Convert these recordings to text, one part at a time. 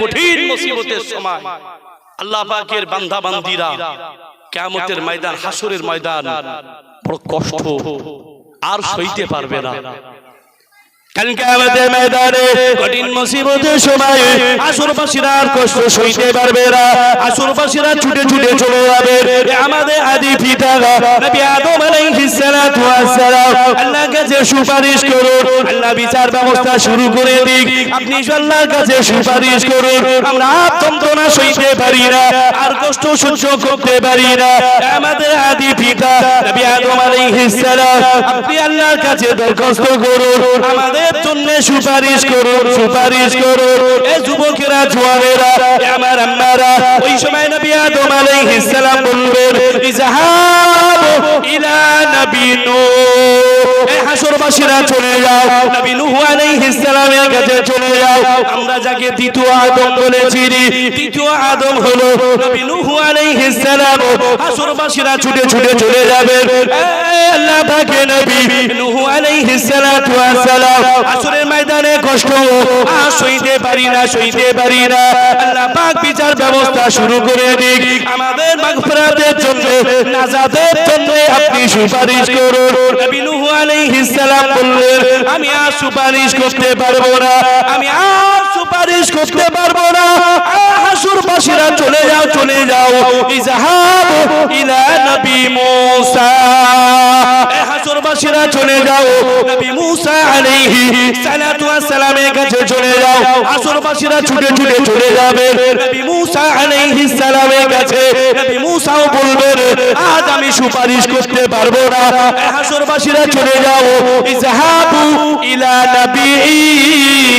কঠিন মুসিবতের সময়। আল্লাহ পাকের বান্দা বান্দিরা কিয়ামতের ময়দান হাসরের ময়দান বড় কষ্ট। আর সইতে পারবে না। কালকে আমাদের ময়দানে কঠিন আর কষ্ট সইতে পারবে না। আসরবাসীরা ছুটে ছুটে চলে যাবে। আমাদের আদি পিতা নবী আদম আলাইহিস সালাতু বিচার ব্যবস্থা শুরু করে দিক। আপনি কাছে সুপারিশ করুন, আমরা আর সইতে পারি না, আর কষ্ট সহ্য করতে পারি না। আমাদের আদি পিতা আপনি আল্লাহর কাছে দরখাস্ত করুন। আমাদের জন্য সুপারিশ করুন সুপারিশ করুন। এ যুবকেরা, জোয়ানেরা এ আমার আম্মারা, ওই সময় নবী আদম আলাইহিস সালাম বলবেন ইজাহাব ইলা নবী নূহ। এ হাসরবাসীরা চলে যাও, নবী নূহ আলাইহিস সালামের কাছে চলে যাও। আমরা যাকে দ্বিতীয় আদম বলেছি দ্বিতীয় আদম হলো নবী নূহ আলাইহিস সালাম। হাসরবাসীরা ছুটে ছুটে চলে যাবেন। এ আল্লাহ পাকে নবী নূহ আলাইহিস সালাতু সালাম। আসরের ময়দানে কষ্ট, আর সইতে পারি না, সইতে পারি না। আল্লাহ পাক বিচার ব্যবস্থা শুরু করে দিক। আমাদের মাগফিরাতের জন্য, নাজাতের জন্য আপনি সুপারিশ করুন। নবী নূহ আলাইহিস সালাম বললেন, আমি আর সুপারিশ করতে পারব না। আমি আর করতে পারব না। হাসুরবাসীরা চলে যাও চলে যাও। ইজাহাব ইলা নবী মূসা। হাসুরবাসীরা চলে যাও। নবী মূসা আলাইহি সালাতু ওয়াস সালামের কাছে চলে যাও। হাসুরবাসীরা ছুটে ছুটে চলে যাবে। নবী মূসা আলাইহি সালামের কাছে। নবী মূসাও বলবেন আজ আমি সুপারিশ করতে পারব না। হাসুরবাসীরা চলে যাও। ইজাহাবু ইলা নবী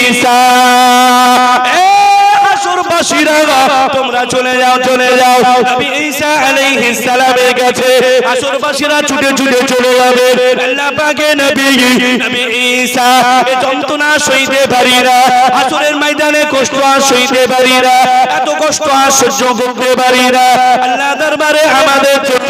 ঈসা। হাসরবাসীরা তোমরা চলে যাও চলে যাও। ঈসা আলাইহিস সালামের কাছে হাসরবাসীরা ছুটে ছুটে চলে যাবে। আল্লাহ পাকে নবী নবী ঈসা, এ যন্ত্রণা সইতে পারি না। হাসরের ময়দানে কষ্ট আর সইতে পারি না। এত কষ্ট আর সহ্য করতে পারি না। আল্লাহ দরবারে আমাদের জন্য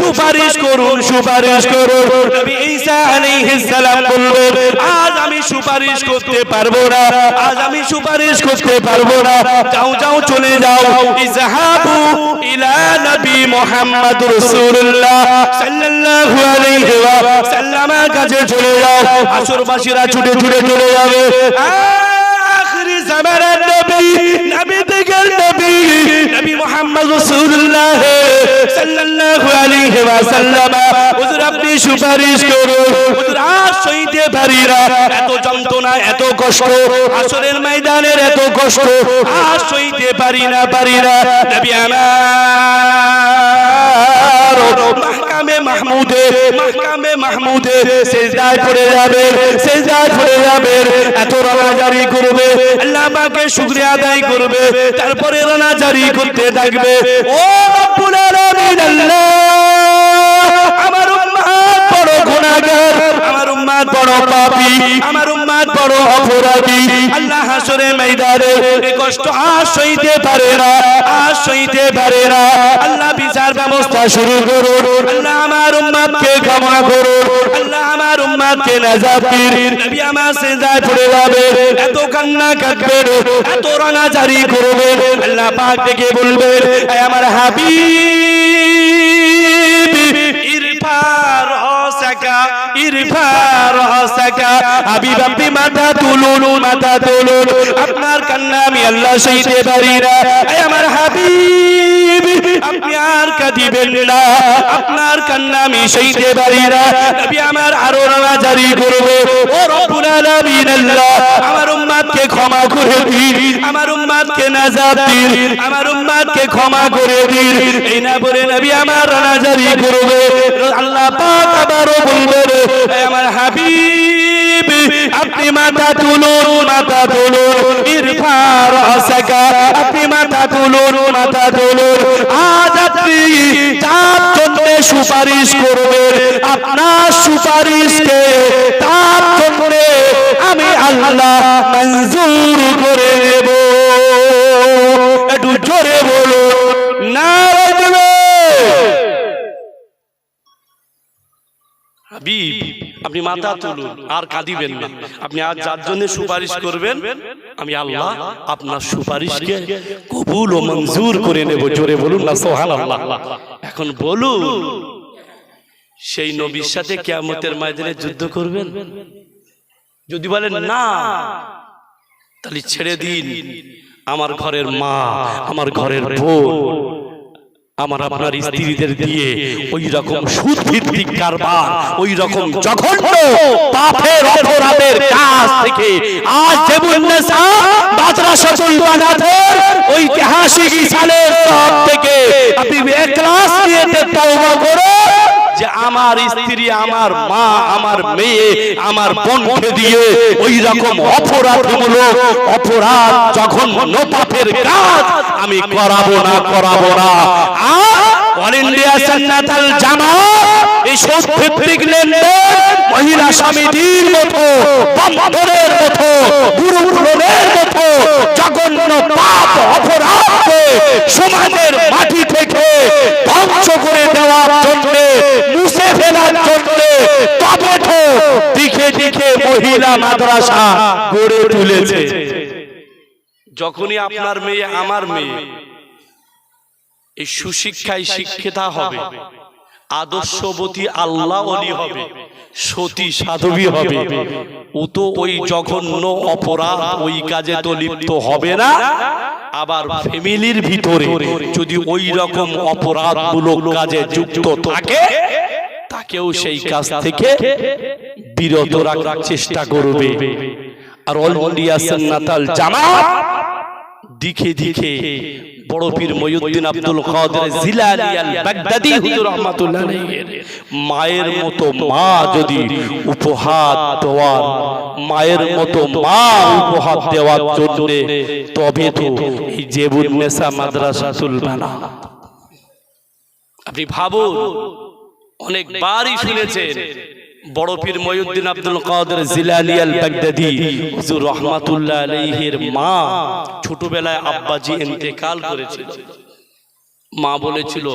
সুপারিশ করুন সুপারিশ করুন। নবী ঈসা আলাইহিস সালাম বললেন, আজ আমি সুপারিশ করতে পারব না। আজ আমি সুপারিশ করতে পারব না। যাও যাও চলে যাও। ইজহাবু ইলা নবী মুহাম্মদ রাসূলুল্লাহ সাল্লাল্লাহু আলাইহি ওয়া সাল্লামের কাছে চলে যাও। আসরবাসীরা ছুটে ছুটে চলে যাবে। আখরি জামানার নবী নবী থেকে নবী নবী মুহাম্মদ রাসূলুল্লাহ সাল্লাল্লাহু আলাইহি ওয়া সাল্লাম হুজুর, আপনি সুপারিশ করুন। হুজুর, আর সইতে এত যন্ত্রণা, এত কষ্ট, আসরের ময়দানের এত কষ্ট, আর পারি না পারি না নবী আমার মাহকামে মাহমুদে মাহকামে মাহমুদে, সেজদায় পড়ে যাবে সেজদায় যাবে, এত রানা জারি করবে, আল্লাহ শুকরিয়া আদায় করবে, তারপরে রানা জারি করতে থাকবে। ও আমার উম্মাত বড় গুনাহগার, আমার উম্মাত বড় পাপী, আমার উম্মাত বড় অপরাধী। আল্লাহ হাসরে ময়দানে কষ্ট আর সইতে পারে না আর সইতে পারে না। আল্লাহ বিচার ব্যবস্থা শুরু করুন। আল্লাহ আমার উম্মাতকে ক্ষমা করুন। আল্লাহ আমার উম্মাতকে নাজাত দিন। নবী আমার সেজদায় পড়ে যাবে এত কান্না কাঁদবে এত রাঙা জারি করবে আল্লাহ পাক থেকে বলবে আমার হাবিব ইরফা রসাকা ইরফা রসাকা হাবিব আপনি মাথা তুলুন মাথা তুলুন। আপনার কান্না আমি আল্লাহ সইতে পারি না। আমার হাবিব আল্লাহ, আমার উম্মাতকে ক্ষমা করে আপনি মাথা তুলুন মাথা তুলুন ইরফা রাসাকা আপনি মাথা তুলুন মাথা তুলুন। আজ আপনি যার জন্য সুপারিশ করবেন। আপনার সুপারিশকে তার জন্য আমি আল্লাহ মঞ্জুর করে নেব। একটু জোরে বলুন না হাবিব, আপনি মাথা তুলুন, আর কাঁদিবেন না। আপনি আর যার জন্য সুপারিশ করবেন, আমি আল্লাহ আপনার সুপারিশকে কবুল ও মঞ্জুর করে নেব। জোরে বলুন না সোহান আল্লাহ এখন বলুন, সেই নবীর সাথে কেয়ামতের ময়দানে যুদ্ধ করবেন? যদি বলেন না, তাহলে ছেড়ে দিন। আমার ঘরের মা, আমার ঘরের বোন আমার আপনার স্ত্রীদের দিয়ে ওই রকম সুদ ভিত্তিক কারবার ওই রকম জঘন্য পাপের অপরাধের কাজ থেকে আজ জেবুন্নেসা মাদ্রাসাতুল বানাতের ঐতিহাসিক সালের সব থেকে আপনি এক ক্লাস নিয়ে তওবা করো যে আমার স্ত্রী, আমার মা, আমার মেয়ে, আমার বোনকে দিয়ে ওই রকম অপরাধমূলক অপরাধ যখন নোপাপের কাজ আমি করাবো না করাবো না। আর অল ইন্ডিয়া সান্নাতাল জামাত এই সব ভিত্তিক লেনদেন মহিলা সমিতির মতো, বন্ধনের মতো গুরুগুলোর মতো, জঘন্য পাপ অপরাধকে সমাজের মাটি থেকে ধ্বংস করে দেওয়ার জন্য, মুছে ফেলার জন্য তবে তো দিকে দিকে মহিলা মাদ্রাসা গড়ে তুলেছে। যখনই আপনার মেয়ে আমার মেয়ে, এই সুশিক্ষায় শিক্ষিতা হবে আদর্শবতী আল্লাহ অলি হবে। সতী সাধবী হবে। ও তো ওই জঘন্য অপরাধ ওই কাজে তো লিপ্ত হবে না। আবার ফ্যামিলির ভিতরে যদি ওই রকম অপরাধমূলক কাজে যুক্ত থাকে তাকেও সেই কাজ থেকে বিরত রাখার চেষ্টা করবে। আর অল ইন্ডিয়া সুন্নাতাল জামাত দিকে দিকে বড় পীর ময়ুদ্দিন আব্দুল কাদের জিলানী আল বাগদাদি হুজুর রাহমাতুল্লাহ মায়ের মতো মা যদি উপহার দেওয়ার, মায়ের মতো মা উপহার দেওয়ার জন্য, তবে তো এই জেবুন নেসা মাদ্রাসাতুল বানা আপনি ভাবুন, অনেকবারই শুনেছেন বড় পীর ময়ুদ্দিন আব্দুল কাদের জিলানী আল বাগদাদি হুজুর রহমাতুল্লাহ আলাইহির মা ছোটবেলায় আব্বাজি ইন্তেকাল করেছিল। মা বলেছিল,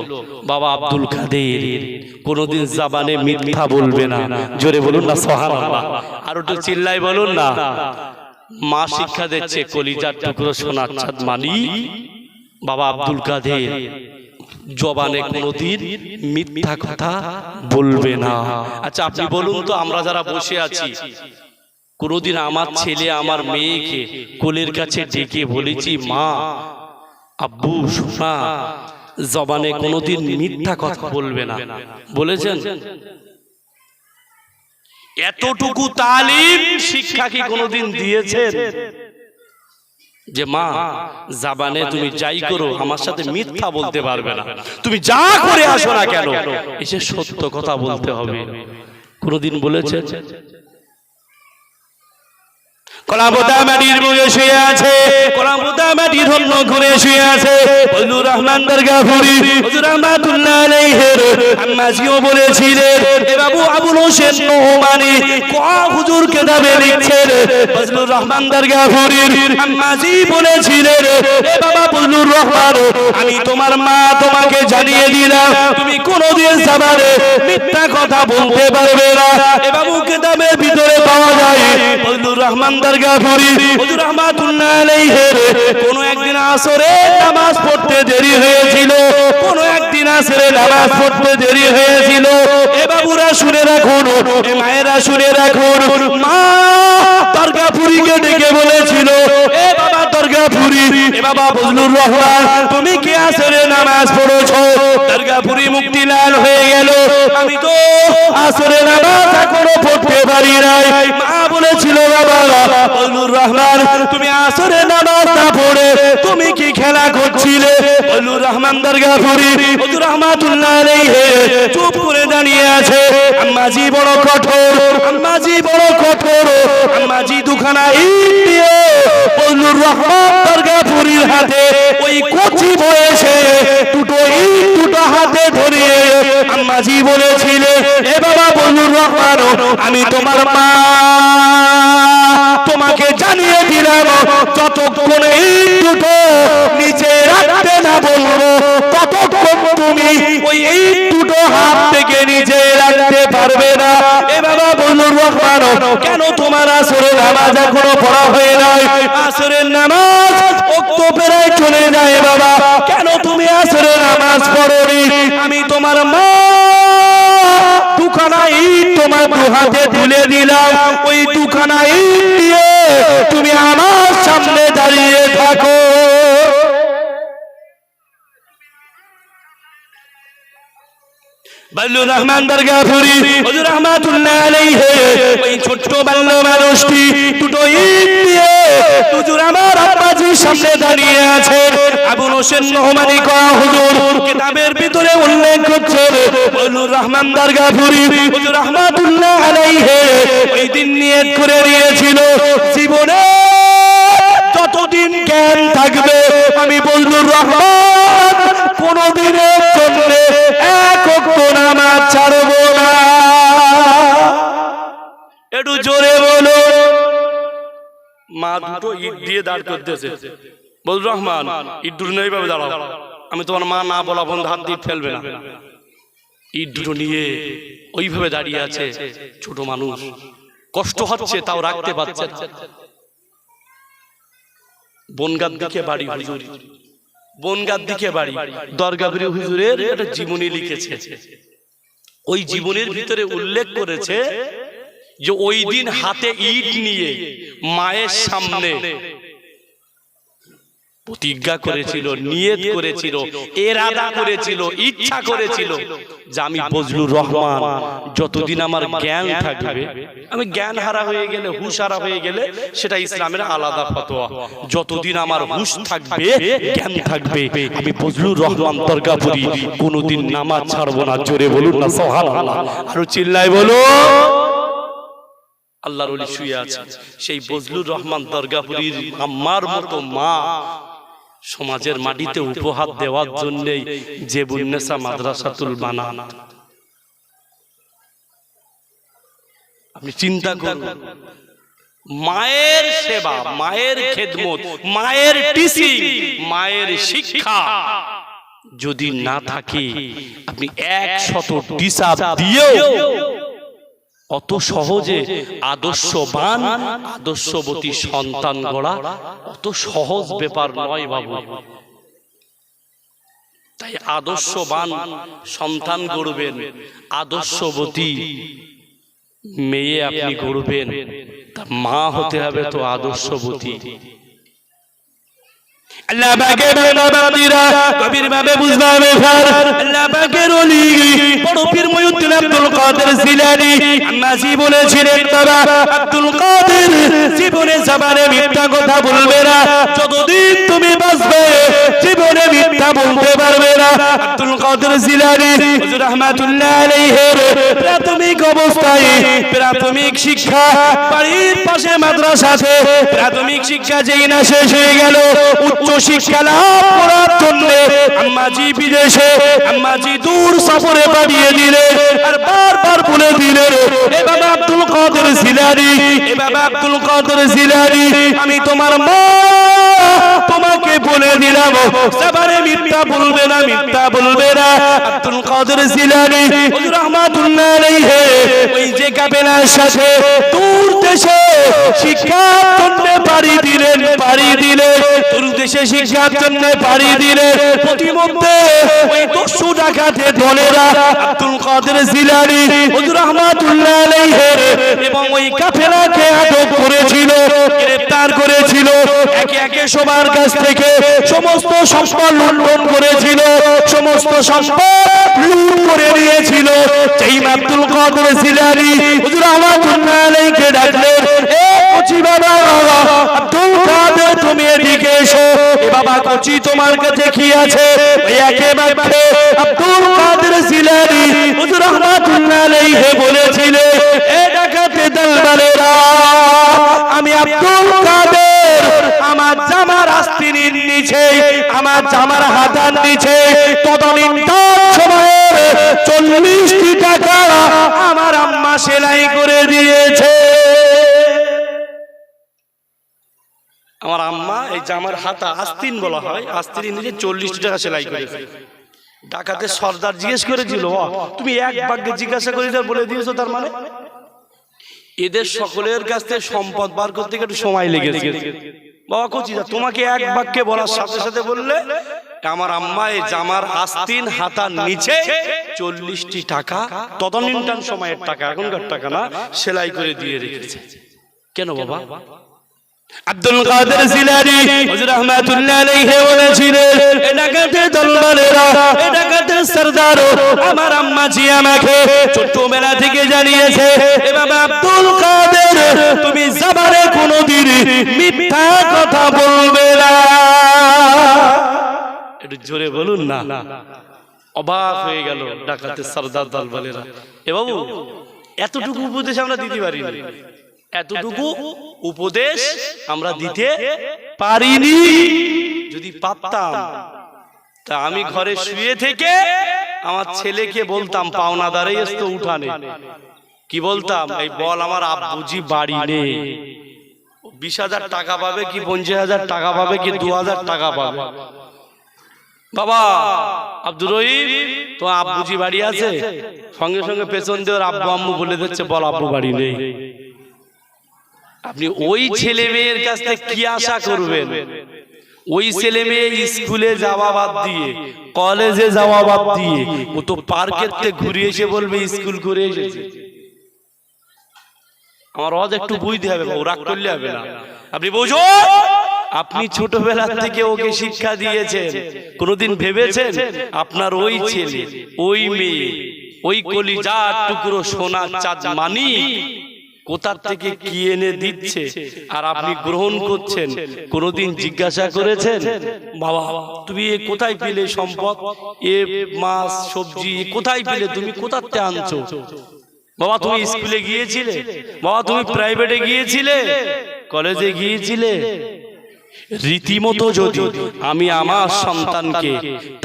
বাবা আব্দুল কাদের, কোনোদিন জাবানে মিথ্যা বলবে না। জোরে বলুন না, সুবহানাল্লাহ। আর একটু চিল্লাই বলুন না, মা শিক্ষা দিচ্ছে, কলিজার টুকরো সোনার চাঁদ মানি বাবা আব্দুল কাদের। জবানে কোনোদিন মিথ্যা কথা বলবে না। আচ্ছা আপনি বলুন তো, আমরা যারা বসে আছি, কোনোদিন আমার ছেলে, আমার মেয়েকে কোলের কাছে ডেকে বলেছি, মা, আব্বু, সোনা, জবানে কোনোদিন মিথ্যা কথা বলবে না। বলেছেন? এতটুকু তালিম শিক্ষা কি কোনোদিন দিয়েছেন? যে মা জাবানে তুমি যাই করো আমার সাথে মিথ্যা বলতে পারবে না। তুমি যা করে আসো না কেন? এসে সত্য কথা বলতে হবে। কোনদিন বলেছে কলাবোদা মাটির বুকে শুয়ে আছে। কলাবোদা মাটি ধন্য ঘুরে শুয়ে আছে। ফজলুর রহমান দরগাপুরি হুজুর রহমাতুল্লাহ আলাইহির। আম্মাজিও বলেছিলেন এ বাবু আবুল হোসেন নোমানি কোয়া হুজুর কেতাবে লিখছেন ফজলুর রহমান দরগাপুরির আম্মাজি বলেছিলেন এ বাবা ফজলুর রহমান আমি তোমার মা তোমাকে জানিয়ে দিলাম তুমি কোনোদিন সাবারে মিথ্যা কথা বলতে পারবে না। এ বাবু কেতাবের ভিতরে পাওয়া যায়। রহমান দরগাপুরি হুজুর রহমাতুল্লাহ আলাইহির, কোন একদিন আসরে নামাজ পড়তে দেরি হয়েছিল, কোন একদিন আসরে নামাজ পড়তে দেরি হয়েছিল। এ বাবুরা শুনে রাখুন, এ মায়েরা শুনে রাখুন, মা দরগাপুরিকে ডেকে বলেছিল ফজলুর তুমি কি আসরে নামাজ পড়েছো? দরগাপুরি মুক্তি লাল হয়ে গেল। আমি তো আসরে নামাজ এখনও পড়তে পারি নাই। মা বলেছিল, বাবা ফজলুর রহমান, তুমি আসরে নামাজ না পড়ে, তুমি কি খেলা করছিলে? ফজলুর রহমান দরগাপুরি, হুজুর রহমাতুল্লাহ আলাইহি, চুপ করে দাঁড়িয়ে আছে। আম্মাজি বড় কঠোর, আম্মাজি বড় কঠোর, আম্মাজি দুখানা ইট ফজলুর রহমান দরগাপুরির হাতে ওই কচি বয়সে দুটো ইট দুটো হাতে ধরিয়ে আম্মাজি বলেছিলে, এ বাবা ফজলুর রহমান, আমি তোমার মা। তোমাকে জানিয়ে দিলাম, যতক্ষণ এই দুটো নিচে রাখতে না বলব, ততক্ষণ তুমি ওই এই দুটো হাত থেকে নিচে রাখতে পারবে না এ বাবা বলল তোমার আসরের নামাজ এখনও পড়া হয়ে নাই? আসরের নামাজ অক্ত পেরায় চলে যায় বাবা। কেন তুমি আসরের নামাজ পড়োনি? আমি তোমার মা, দুখানা ইট তোমার দু হাতে তুলে দিলাম। ওই দুখানা ইট দিয়ে তুমি আমার সামনে দাঁড়িয়ে থাকো। বাল্লু রহমান দরগাপুরি হুজুর রহমাতুল্লাহ আলাইহি। ওই ছোট্ট বাল্য মানুষটি দুটো ইট দিয়ে হুজুর আমার আব্বাজির সামনে দাঁড়িয়ে আছে। আবু হোসেন নোহমানি কয়া হুজুর কিতাবের ভিতরে উল্লেখ করছে, বাল্লুর রহমান দরগাপুরি হুজুর রহমাতুল্লাহ আলাইহি ওই দিন নিয়ত করে নিয়েছিল জীবনে যতদিন জ্ঞান থাকবে, আমি বললুর রহমান কোনদিনের জন্য মা দুটো ইট দিয়ে দাঁড় করতেছে। বল, রহমান, ইট দুটো নেই ভাবে দাঁড়াও। আমি তোমার মা না বলা বন্ধ হাত দিয়ে ফেলবে না। ইট দুটো নিয়ে ওইভাবে দাঁড়িয়ে আছে ছোট মানুষ। কষ্ট হচ্ছে, তাও রাখতে পারছে না। বনগার দিকে বাড়ি, হুজুর। বনগার দিকে বাড়ি। দরগাবুরি হুজুরের একটা জীবনী লিখেছে। ওই জীবনের ভিতরে উল্লেখ করেছে যে ওই দিন হাতে ইট নিয়ে মায়ের সামনে প্রতিজ্ঞা করেছিল নিয়ত করেছিল এরাদা করেছিল ইচ্ছা করেছিল যে আমি বজলুর রহমান যতদিন আমার জ্ঞান থাকবে আমি জ্ঞান হারা হয়ে গেলে হুশ হারা হয়ে গেলে সেটা ইসলামের আলাদা ফতোয়া। যতদিন আমার হুশ থাকবে জ্ঞান থাকবে আমি বজলুর রহমান দরগাপুরি কোনোদিন নামাজ ছাড়বো না জোরে বলুন না সোহান আরও চিল্লায় বলো আল্লাহর ওলি শুয়ে আছে। সেই বজলুর রহমান দরগাপুরীর আম্মার মতো মা। সমাজের মাটিতে উপহার দেওয়ার জন্যই যে বুন্নেসা মাদ্রাসাতুল বানান আপনি চিন্তা করুন। মায়ের সেবা মায়ের খেদমত মায়ের টিচিং মায়ের শিক্ষা। যদি না থাকে আপনি এক শত টিসাব দিয়েও অত সহজে আদর্শবান আদর্শবতী সন্তান গড়া অত সহজ ব্যাপার নয় বাবু। তাই আদর্শবান সন্তান গড়বেন আদর্শবতী মেয়ে আপনি গড়বেন। মা হতে হবে তো আদর্শবতী। আল্লাহ পাকের বান্দাবান্দিরা গভীর ভাবে বুঝবা ব্যাপার। আল্লাহ পাকের আব্দুল কাদের আম্মাজি বলেছিলেন আব্দুল কাদের জীবনে জবানে মিথ্যা কথা বলবে না। যতদিন তুমি বাঁচবে, জীবনে মিথ্যা বলতে পারবে না। আব্দুল কাদের জিলানী হুজুর রহমাতুল্লাহ প্রাথমিক অবস্থায়, প্রাথমিক শিক্ষা, বাড়ির পাশে প্রাথমিক শিক্ষা যেই না শেষ হয়ে গেল, উচ্চ শিক্ষা লাভ করার জন্য আম্মাজি বিদেশে, আম্মাজি দূর সফরে দিলেন, আর বারবার বলে দিলেন, এ আব্দুল কাদের জিলানী, এ আব্দুল কাদের জিলানী, আমি তোমার মা বলে দিলাম সবারে মিথ্যা বলবে না মিথ্যা বলবে না। আব্দুল কাদের জিলানী হুজুর রহমাতুল্লাহ আলাইহি ওই যে কাবেলার সাথে দূর দেশে শিক্ষার জন্য পাড়ি দিলেন পাড়ি দিলেন। দূর দেশে শিক্ষার জন্য পাড়ি দিলেন। প্রতিমধ্যে ওই দস্যু ডাকাতে দলেরা আব্দুল কাদের জিলানী, হুজুর রহমাতুল্লাহ আলাইহি এবং ওই কাফেলাকে আটক করেছিল গ্রেফতার করেছিল, একে একে সবার কাছ থেকে সমস্ত সম্পদ লুণ্ঠন করেছিল, সমস্ত সম্পদ লুট করে নিয়েছিল। সেই আব্দুল কাদের জিলানী হুজুর রহমাতুল্লাহ আলাইহিকে ডাকলেন এ কচি বাবা, আব্দুল কাদের, তুমি এদিকে এসো, এ বাবা কচি তোমার কাছে কি আছে? ওই একেবারে আব্দুল কাদের জিলানী হুজুর রহমাতুল্লাহ আলাইহি বলেছিলেন এ ডাকাতে দরবারেরা, আমি আব্দুল কাদের আমার জামার আস্তিনির নিচে আমার জামার হাতার নিচে তদনীন তার সময়ের চল্লিশটি টাকা আমার আম্মা সেলাই করে দিয়েছে। আমার আম্মা এই জামার হাতা আস্তিন বলা হয় আস্তিন নিজে চল্লিশ টাকা সেলাই করেছে। ডাকাতে সর্দার জিজ্ঞেস করেছিল "ও, তুমি এক ভাগ্যে জিজ্ঞাসা করে বলে দিয়েছ তার মানে? এদের সকলের কাছ থেকে সম্পদ বার করতে একটু সময় লেগেছে। বাবা কচিদা তোমাকে এক বাক্যে বলার সাথে সাথে বললে আমার আম্মা এই জামার আস্তিন হাতার নিচে চল্লিশটি টাকা তদানীন্তন সময়ের টাকা এখনকার টাকা না সেলাই করে দিয়ে রেখেছে। কেন বাবা? আব্দুল কাদের জিলানী হুজুর রহমাতুল্লাহ আলাইহি বলেছিলেন এটা কাতে দরবারেরা এটা কাতে সরদার আমার আম্মা আমাকে ছোটবেলা থেকে জানিয়েছে, এ বাবা আব্দুল কাদের, তুমি জবানে কোনোদিন মিথ্যা কথা বলবে না। একটু জোরে বলুন না। অবাক হয়ে গেল ডাকাতে সর্দার দলবলেরা এ বাবু, এতটুকু উপদেশ আমরা দিতে পারিনি। এতটুকু উপদেশ আমরা দিতে পারিনি। যদি পারতাম তা আমি ঘরে শুয়ে থেকে আমার ছেলেকে বলতাম পাওনাদারে তো উঠানে। কি বলতাম? এই বল আমার আব্বুজি বাড়ি নেই বিশ হাজার টাকা পাবে কি পঞ্চাশ হাজার টাকা পাবে কি দু হাজার টাকা পাবে? বাবা আব্দুর রহিম তো আব্বুজি বাড়ি আছে? সঙ্গে সঙ্গে পেছন দিয়ে ওর আব্বু আম্মু বলে দিচ্ছে বল আব্বু বাড়ি নেই আপনি ওই ছেলে মেয়ের কাছ থেকে কি আশা করবেন? ওই ছেলে মেয়ে স্কুলে যাওয়া বাদ দিয়ে কলেজে যাওয়া বাদ দিয়ে ও তো পার্কের থেকে ঘুরে এসে বলবে স্কুল ঘুরে এসেছে। আমার রজ একটু বুঝতে হবে বাবু, রাগ করলে হবে না। আপনি বুঝুন আপনি ছোটবেলা থেকে ওকে শিক্ষা দিয়েছেন। কোনোদিন ভেবেছেন? আপনার ওই ছেলে ওই মেয়ে ওই কলিজার টুকরো সোনা চাঁদ মানি কোথার থেকে কি এনে দিচ্ছে? আর আপনি গ্রহণ করছেন কোনোদিন জিজ্ঞাসা করেছেন? বাবা তুমি এ কোথায় পেলে সম্পদ? এ মাছ সবজি কোথায় পেলে? তুমি কোথাতে আনছো? বাবা তুমি স্কুলে গিয়েছিলে? বাবা তুমি প্রাইভেটে গিয়েছিলে? কলেজে গিয়েছিলে? রীতিমতো যদি আমি আমার সন্তানকে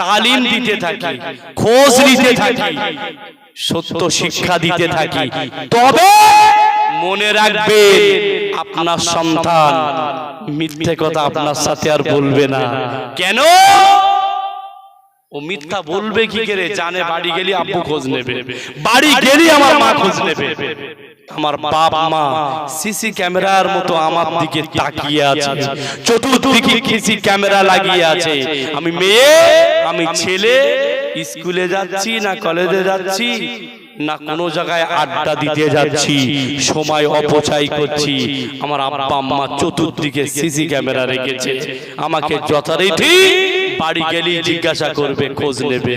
তালিম দিতে থাকি খোঁজ নিতে থাকি সত্য শিক্ষা দিতে থাকি। তবে মনে রাখবে আপনার সন্তান মিথ্যে কথা আপনার সাথে আর বলবে না। কেন? ও বলবে কি বাড়ি গেলি খোঁজ নেবে। বাড়ি আমার মা খোঁজ নেবে। আমার মা সিসি ক্যামেরার মতো আমার ক্যামেরা লাগিয়ে আছে। আমি মেয়ে, আমি ছেলে, স্কুলে যাচ্ছি না কলেজে যাচ্ছি? না কোনো জায়গায় আড্ডা দিতে যাচ্ছি সময় অপচয় করছি। আমার আব্বা আম্মা চতুর্দিকে সিসি ক্যামেরা রেখেছে। আমাকে যথারীতি বাড়ি গেলেই জিজ্ঞাসা করবে খোঁজ নেবে।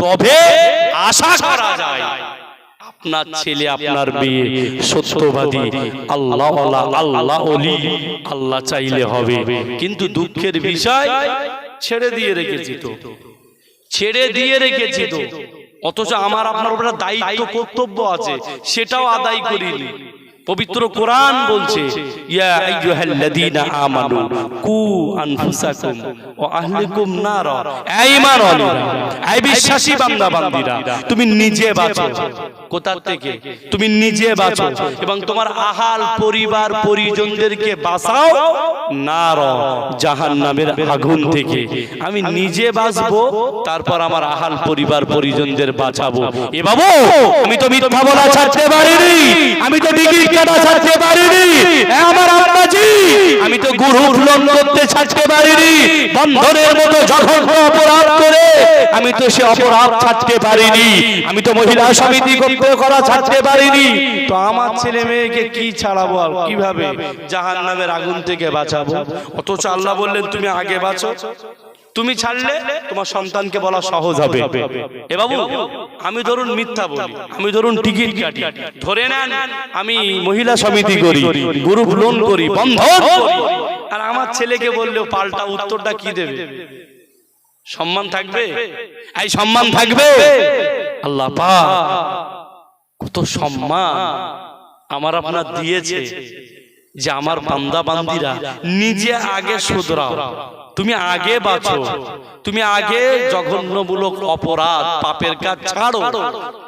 তবে আশা করা যায় আপনার ছেলে আপনার মেয়ে সত্যবাদী। আল্লাহ আল্লাহ অলি আল্লাহ চাইলে হবে। কিন্তু দুঃখের বিষয় ছেড়ে দিয়ে রেখেছি তো। ছেড়ে দিয়ে রেখেছি তো। অথচ আমার আপনার উপরে দায়িত্ব কর্তব্য আছে সেটাও আদায় করিনি। পবিত্র কোরআন বলছে, ইয়া আমানু কু আনফুসাকুম ওয়া আহলিকুম নারা। এই বিশ্বাসী তুমি নিজে বাঁচো। কোথা থেকে? তুমি নিজে বাঁচো এবং তোমার আহাল পরিবার পরিজনদেরকে বাঁচাও জাহান্নামের আগুন থেকে। আমি নিজে বাঁচবো, তারপর আমার আহাল পরিবার পরিজনদের বাঁচাবো। এ বাবু, আমি তো মিথ্যা বলা ছাড়তে পারিনি। আমি তো ডিগ্রি আমি তো গুরু ভুলন করতে ছাড়তে পারিনি। বন্ধনের মতো জঘন্য অপরাধ করে আমি তো সে অপরাধ ছাড়তে পারিনি। আমি তো মহিলা সমিতি করা ছাড়তে পারিনি। তো আমার ছেলে মেয়েকে কি ছাড়াবো কীভাবে? জাহান নামের আগুন থেকে বাঁচাবো? অথচ আল্লাহ বললেন, তুমি আগে বাঁচো। তুমি ছাড়লে তোমার সন্তানকে বলা সহজ হবে। এ বাবু আমি ধরুন মিথ্যা বলি। আমি ধরুন টিকিট কাটি। ধরে নেন আমি মহিলা সমিতি করি। গ্রুপ লোন করি। বন্ধন করি। আর আমার ছেলেকে বললেও পাল্টা উত্তরটা কি দেবে? সম্মান থাকবে? এই সম্মান থাকবে? আল্লাহ পাক কত সম্মান আমার আপনার দিয়েছে। যে আমার বান্দা বান্দিরা নিজে আগে শুধরাও। তুমি আগে বাঁচো। তুমি আগে জঘন্যমূলক অপরাধ পাপের কাজ ছাড়ো।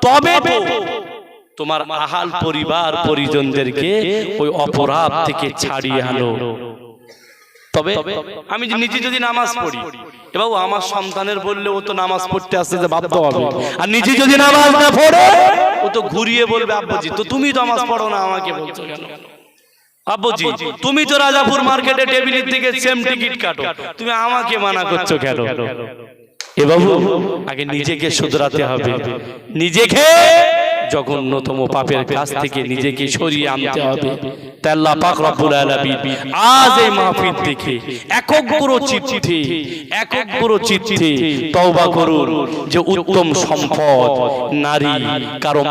তবে তোমার আহাল পরিবার পরিজনদেরকে ওই অপরাধ থেকে ছাড়িয়ে আনো। তবে আমি নিজে যদি নামাজ পড়ি এ বাবু আমার সন্তানের বললে ও তো নামাজ পড়তে আসছে যে বাধ্য হবে আর নিজে যদি নামাজ না পড়ে ও তো ঘুরিয়ে বলবে আব্বাজি তো তুমি তো নামাজ পড়ো না আমাকে বলছো কেন? আব্বুজি তুমি তো রাজাপুর মার্কেটে টেবিলের দিকে সেম টিকিট কাটো। তুমি আমাকে মানা করছ কেন? এ বাবু আগে নিজেকে শুধরাতে হবে। নিজেকে জঘন্যতম পাপের কাছ থেকে নিজেকে সরিয়ে আনতে হবে। তাই পাক রব্বুল আলামিন আজ এই মাহফিল থেকে একগ্র চিত্তে একগ্র চিত্তে তওবা করুন যে উত্তম সম্পদ নারী কারও